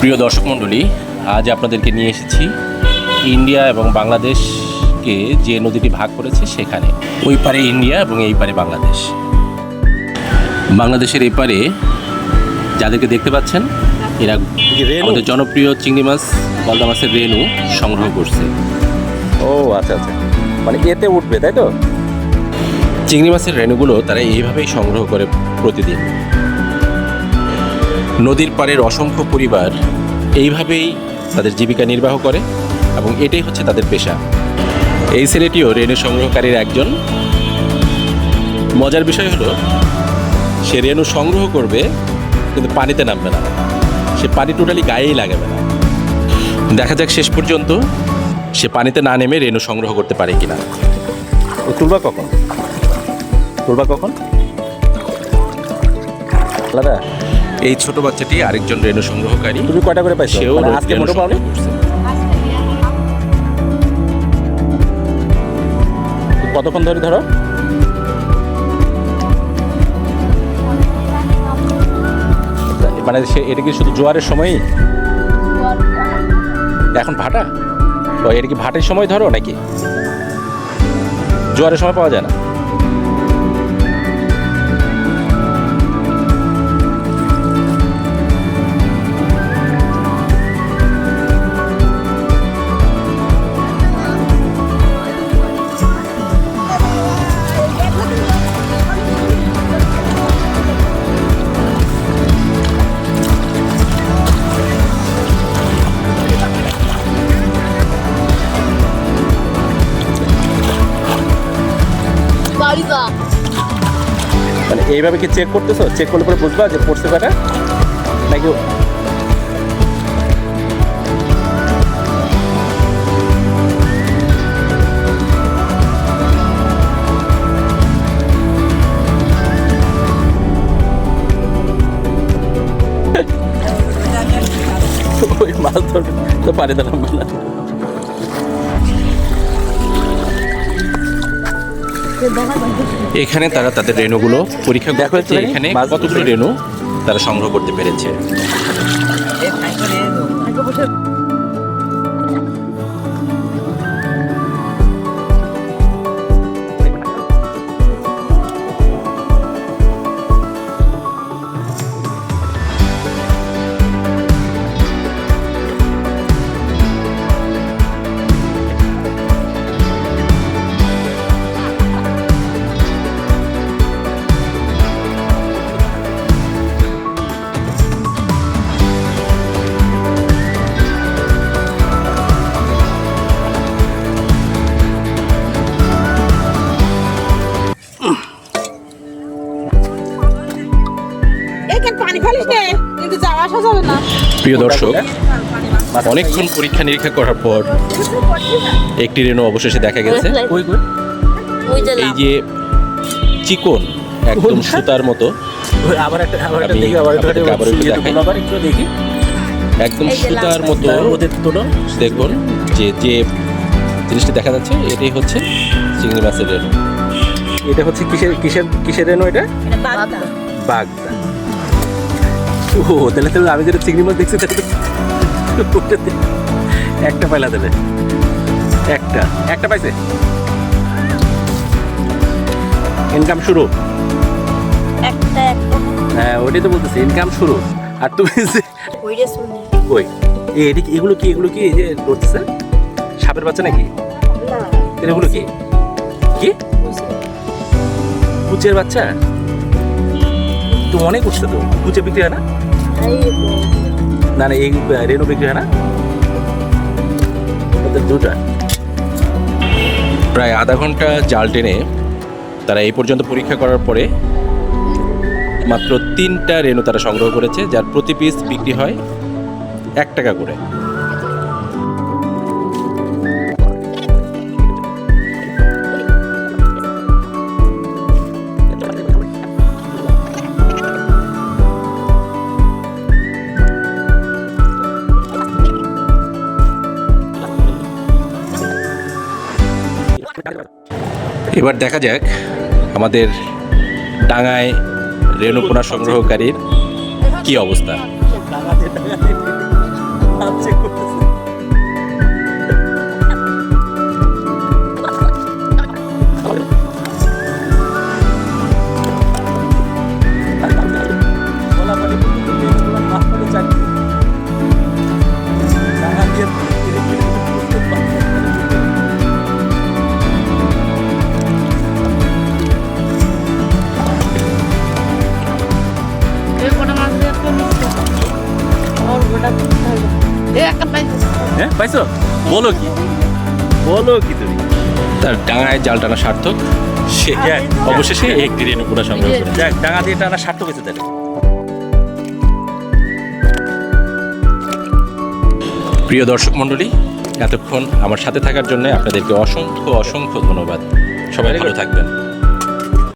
প্রিয় দর্শক মণ্ডলী আজ আপনাদেরকে নিয়ে এসেছি ইন্ডিয়া এবং বাংলাদেশকে যে নদীটি ভাগ করেছে সেখানে। ওই পারে ইন্ডিয়া এবং এই পারে বাংলাদেশ। বাংলাদেশের এই পারে যাদেরকে দেখতে পাচ্ছেন এরা? আমাদের জনপ্রিয় চিংড়ি মাছ গলদা মাছের রেনু সংগ্রহ করছে। ও আচ্ছা আচ্ছা। মানে এতে উঠবে তাই তো? চিংড়ি মাছের রেণুগুলো তারা এইভাবেই সংগ্রহ করে প্রতিদিন। নদীর পাড়ের অসংখ্য পরিবার এইভাবেই তাদের জীবিকা নির্বাহ করে এবং এটাই হচ্ছে তাদের পেশা। এই ছেলেটিও রেণু সংগ্রহকারীর একজন। মজার বিষয় হলো সে রেণু সংগ্রহ করবে কিন্তু পানিতে নামবে না। সে পানি টোটালি গায়েই লাগাবে না। দেখা যাক শেষ পর্যন্ত সে পানিতে না নেমে রেণু সংগ্রহ করতে পারে কিনা। ও তুলবা কখন? তুলবা কখন? আলাদা? এই ছোট বাচ্চাটি আরেকজন রেণু সংগ্রহকারী। তুমি কয়টা করে পাইছো? সেও মানে আজকে মোটো করছে। কতক্ষণ ধরে ধরো? মানে সে এটা কি শুধু জোয়ারের সময়ই? এখন ভাটা? এটা কি ভাটের সময় ধরো নাকি? জোয়ারের সময় পাওয়া যায় না। মানে এইভাবে কি চেক করতেছো? চেক করলে পরে বুঝবা যে পড়ছে কয়টা? নাকি ওই মাছ ধরবে। তো পারে দিলাম না। এখানে তারা তাদের রেণুগুলো পরীক্ষা দেখা হয়েছে এখানে কতগুলো। রেণু তারা সংগ্রহ করতে পেরেছে আসা যাবে না। প্রিয় দর্শক অনেকক্ষণ পরীক্ষা নিরীক্ষা করার পর একটি রেণু অবশেষে দেখা গেছে। এই যে চিকন একদম সুতার মতো। আবার একটা আবার একটা দেখি আবার একটা আবার একটু দেখি একদম সুতার মতো। ওদের তোলো দেখুন যে যে জিনিসটা দেখা যাচ্ছে এটাই হচ্ছে চিংড়ি মাছের রেণু। এটা হচ্ছে কিসের কিসের কিসের রেনো এটা বাগদা। বাগদা। ও তাহলে তাহলে আমি যেটা চিংড়ি মাছ দেখছি তাহলে একটা পাইলা দেবে একটা। একটা পাইছে? ইনকাম শুরু। হ্যাঁ ওটাই তো বলতেছি ইনকাম শুরু। আর তুমি যে ওই। এটি কি- এগুলো কি এগুলো কি এই যে ধরতেছে? সাপের বাচ্চা নাকি? তাহলে এগুলো কি? কি? কুচের বাচ্চা? অনেক উঠছে তো কুচে বিক্রি হয় না? না এই রেনু বিক্রি হয় না? দুটা। প্রায় আধা ঘণ্টা জাল টেনে তারা এই পর্যন্ত পরীক্ষা করার পরে মাত্র তিনটা রেনু তারা সংগ্রহ করেছে, যার প্রতি পিস বিক্রি হয় এক টাকা করে। এবার দেখা যাক আমাদের ডাঙায় রেণুপোনা সংগ্রহকারীর কি অবস্থা? হ্যাঁ পাইছো? বলো কি? বলো কি তুমি? তার ডাঙায় জাল টানা সার্থক সে অবশেষে একটি রেণুকুড়া সংগ্রহ করে যাক ডাঙা দিয়ে টানা সার্থক হয়েছে তাহলে। প্রিয় দর্শক মণ্ডলী এতক্ষণ আমার সাথে থাকার জন্য আপনাদেরকে অসংখ্য অসংখ্য ধন্যবাদ। সবাই ভালো থাকবেন।